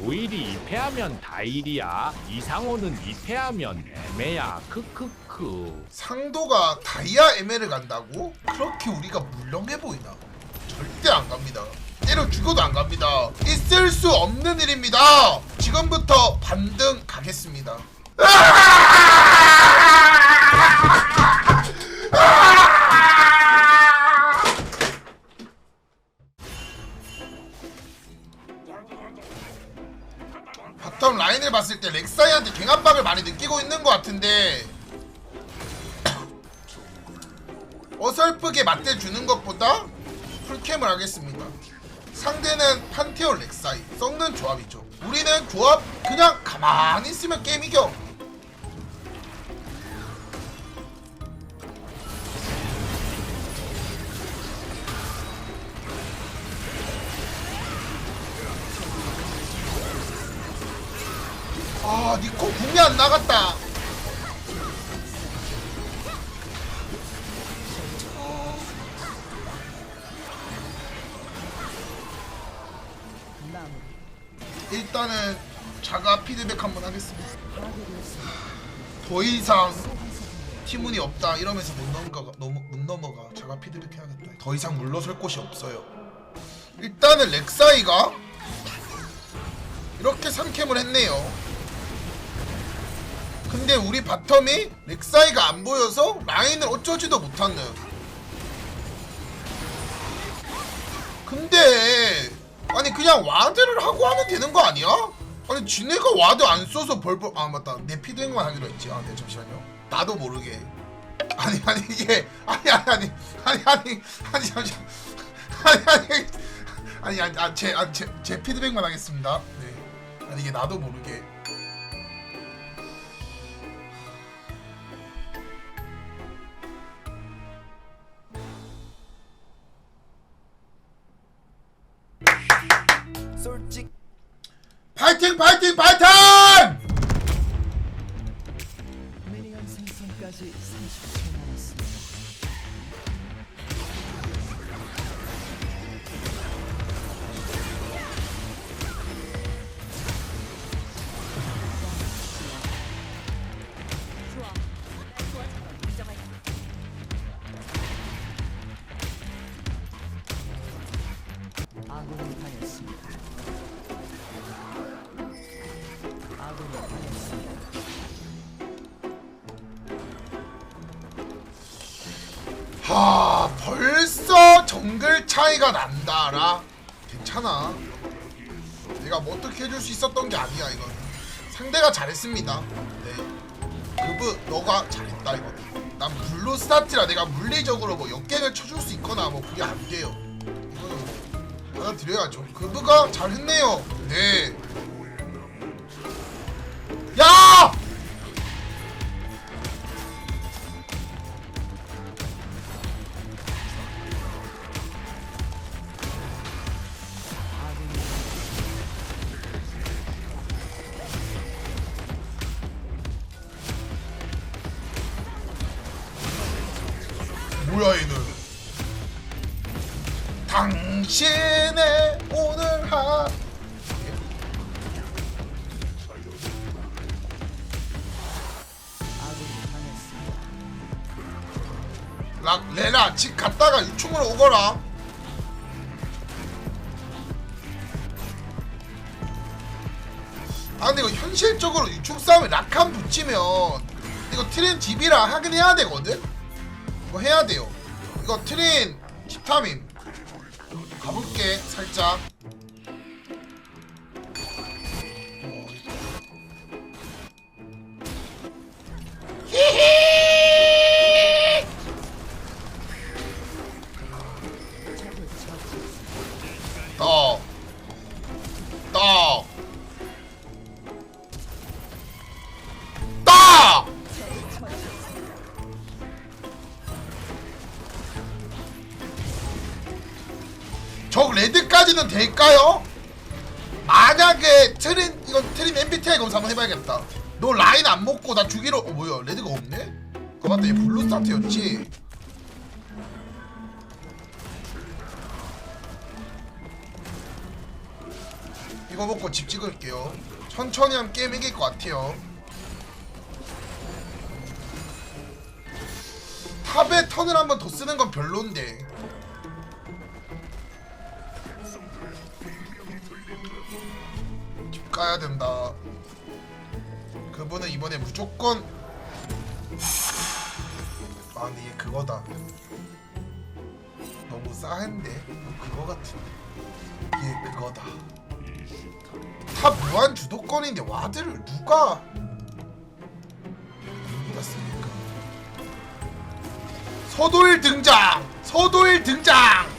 도일이 2패하면 다일이야. 이상호는 2패하면 애매야. 크크크. 상도가 다이아 ML을 간다고? 그렇게 우리가 물렁해 보이나? 절대 안 갑니다. 때려 죽여도 안 갑니다. 있을 수 없는 일입니다. 지금부터 반등 가겠습니다. 바텀 라인을 봤을 때 렉사이한테 갱압박을 많이 느끼고 있는 것 같은데 어설프게 맞대주는 것보다 풀캠을 하겠습니다. 상대는 판테온 렉사이 썩는 조합이죠. 우리는 조합 그냥 가만히 있으면 게임 이겨. 아 니코 궁이 안 나갔다. 일단은 자가 피드백 한번 하겠습니다. 더 이상 티문이 없다 이러면서 못 넘어가 넘어, 못 넘어가 자가 피드백 해야겠다. 더 이상 물러설 곳이 없어요. 일단은 렉사이가 이렇게 3캠을 했네요. 근데 우리 바텀이 렉사이가 안 보여서 라인을 어쩌지도 못하는. 근데 아니 그냥 와드를 하고 하면 되는 거 아니야? 아니 지네가 와드 안 써서 벌벌 아 맞다. 내 피드백만 하기로 했지. 아네 잠시만요. 나도 모르게. 아니 아니 이게 아니 아니 아니 아니 아니 아니 잠시 아니 아니 아니 아니 아, 제, 아, 제, 제 피드백만 하겠습니다. 네. 아니 이게 나도 모르게 파이팅 파이 차이가 난다라. 괜찮아. 내가 뭐 어떻게 해줄 수 있었던 게 아니야 이건 상대가 잘했습니다. 네. 그브 너가 잘했다 이거는 난 블루 스타트라. 내가 물리적으로 뭐 역갱을 쳐줄 수 있거나 뭐 그게 안 돼요. 이거는 받아들여야죠. 그브가 잘했네요. 네 뭐야 얘는 당신의 오늘 하. 락, 레나 집 갔다가 유충으로 오거라 아 근데 이거 현실적으로 유충 싸움에 락한 붙이면 이거 트린 집이라 하긴 해야 되거든? 이거 해야 돼요 이거 트린 집타임 가볼게 살짝 될까요? 만약에 트린 이건 트린 MBTI 검사 한번 해봐야겠다. 너 라인 안 먹고 나 죽이러 어 뭐야 레드가 없네? 그거 맞다 얘 블루 스타트였지. 이거 먹고 집 찍을게요. 천천히 하면 게임 이길 것 같아요. 탑에 턴을 한번 더 쓰는 건 별론데. 집 가야 된다. 그분은 이번에 무조건 아 근데 얘 그거다. 너무 싸한데 그거 같은데. 얘 그거다. 탑 무한 주도권인데 와드를 누가 씁니까? 서도일 등장! 서도일 등장!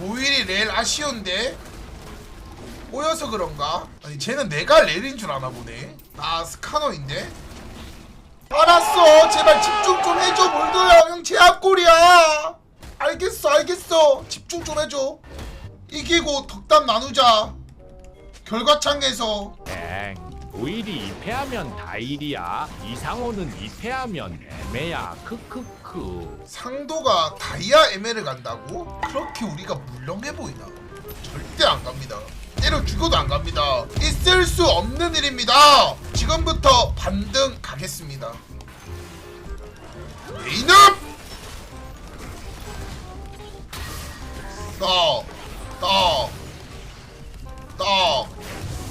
도일이 렐 아쉬운데? 꼬여서 그런가? 아니 쟤는 내가 렐인 줄 아나 보네. 나 스카너인데? 알았어. 제발 집중 좀 해줘 몰도야. 형 제압골이야. 알겠어 알겠어. 집중 좀 해줘. 이기고 덕담 나누자. 결과창에서. 엥 오일이 2패하면 다일이야. 이상호는 2패하면 애매야. 크크 크 상도가 다이아 에메를 간다고? 그렇게 우리가 물렁해 보이나? 절대 안 갑니다. 때려 죽여도 안 갑니다. 있을 수 없는 일입니다. 지금부터 반등 가겠습니다. 레이업! 떡, 떡, 떡,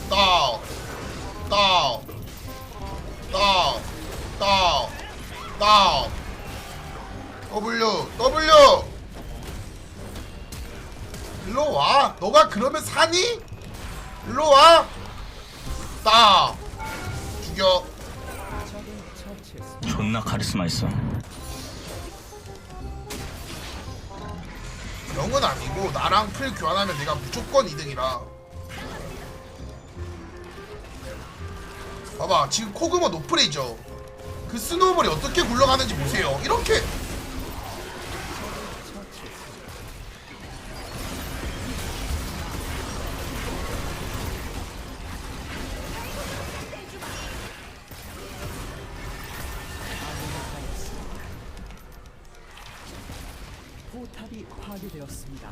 떡, 떡, 떡, 떡, 떡. W W 일로 와 너가 그러면 사니? 일로 와딱 죽여 적을 처치했습니다. 존나 카리스마 있어. 영은 아니고 나랑 풀 교환하면 내가 무조건 2등이라 봐봐 지금 코그모 노플이죠 그 스노우볼이 어떻게 굴러가는지 보세요 이렇게 파괴되었습니다.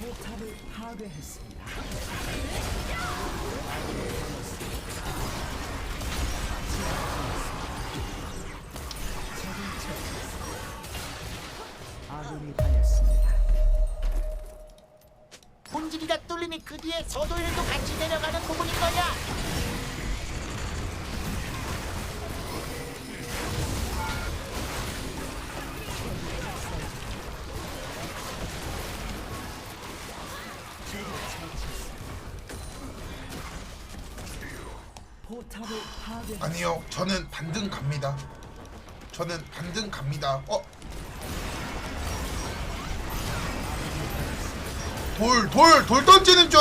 포탑을 파괴했습니다. 아군이 당했습니다. 본질이가 뚫리니 그 뒤에 서도일도 같이 내려가는 부분인 거냐? 저는 반등 갑니다. 저는 반등 갑니다. 어? 돌 돌 돌 던지는 중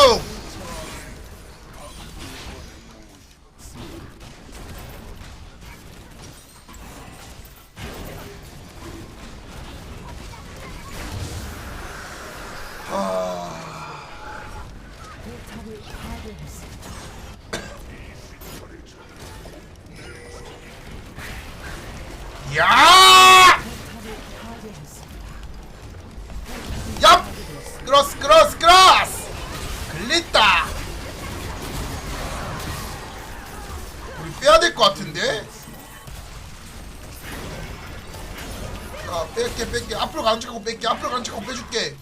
얍! 크로스 크로스 크로스! 글리다! 우리 빼야 될 것 같은데? 아 뺄게 뺄게 앞으로 가는 척하고 뺄게 앞으로 가는 척하고 빼줄게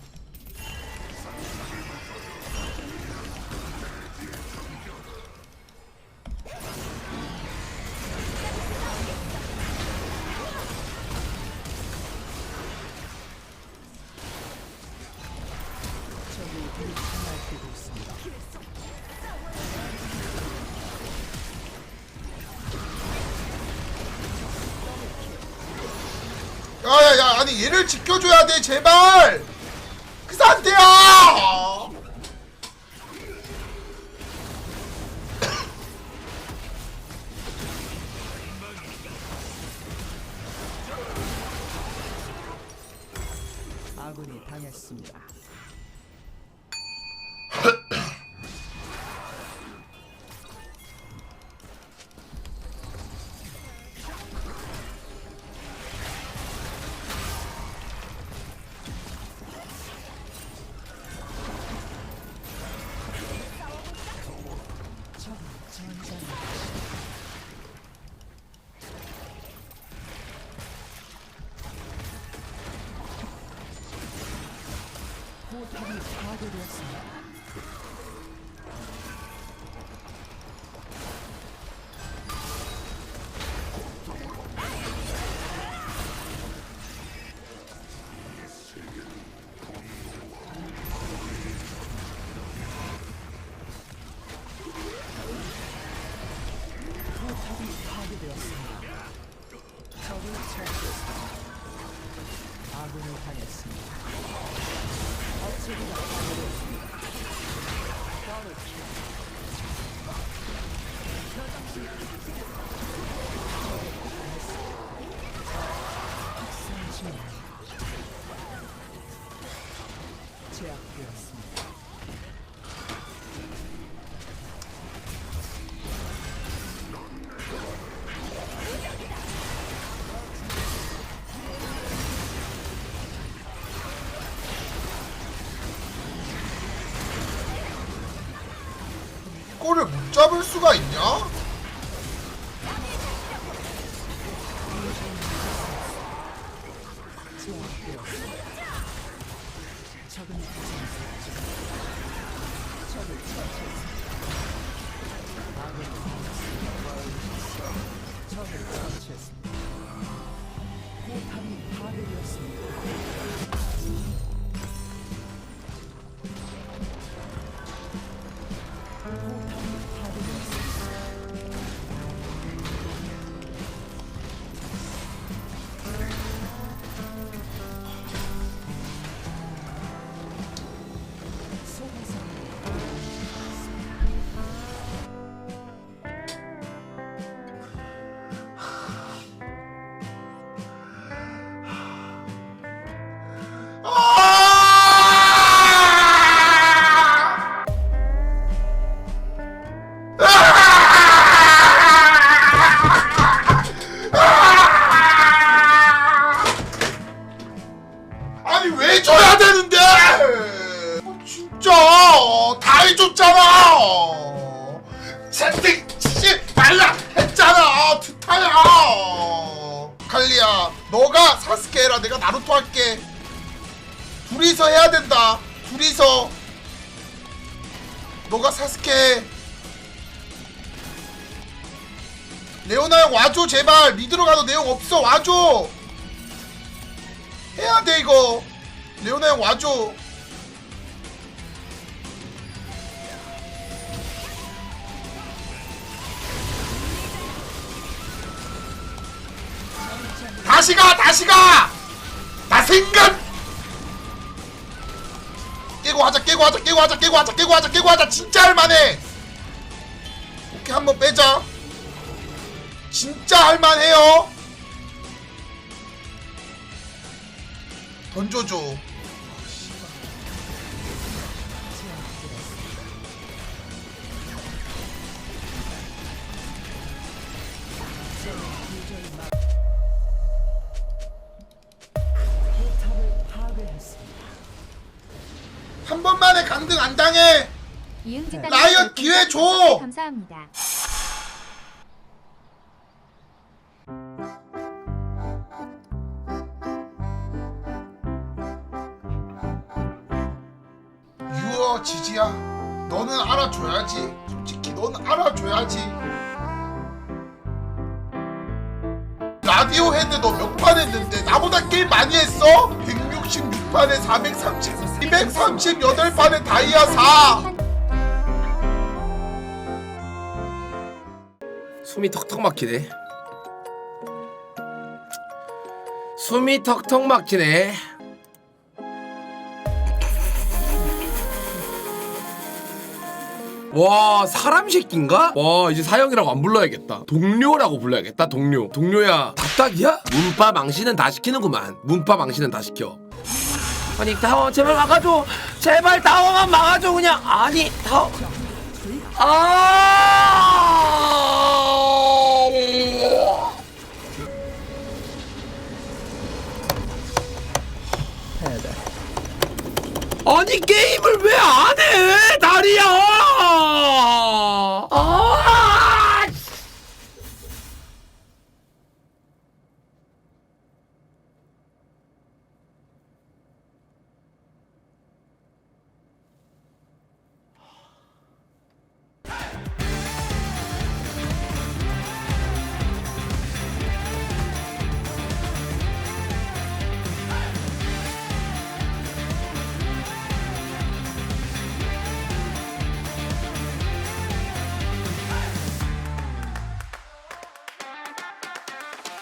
야야야 아니 얘를 지켜줘야 돼 제발 그 상태야 아군이 당했습니다. 파괴되었습니다. 포탑이 파괴되었습니다. 적을 처치했습니다. 아군을 당했습니다. 제압 이거를 못 잡을 수가 있냐? 적을 처치했습니다. 처치했습니다. 포탑이 파괴되었습니다. 너가 사스케 해라. 내가 나루토 할게. 둘이서 해야 된다. 둘이서. 너가 사스케. 해. 레오나 형 와줘 제발 미드로 가도 내용 없어 와줘 해야 돼 이거 레오나 형 와줘 다시 가 다시 가 나 생각 깨고 하자 깨고 하자 깨고 하자 깨고 하자 깨고 하자 깨고 하자. 진짜 할만해. 오케이 한번 빼자. 진짜 할만해요. 던져줘 한 번만에 강등 안 당해. 라이엇 기회 줘. 감사합니다. 유어 지지야. 너는 알아줘야지. 솔직히 너는 알아줘야지. 라디오 헤드 너몇 판 했는데 나보다 게임 많이 했어? 166 판에 430 238판에 다이아 4 숨이 턱턱 막히네. 숨이 턱턱 막히네. 와 사람 새끼인가? 와 이제 사형이라고 안 불러야겠다 동료라고 불러야겠다 동료 동료야 답답이야? 문파 망신은 다 시키는구만 문파 망신은 다 시켜 아니 다워 제발 막아줘 제발 다워만 막아줘 그냥 아니 다워 아 아니 게임을 왜 안 해? 다리야. 아!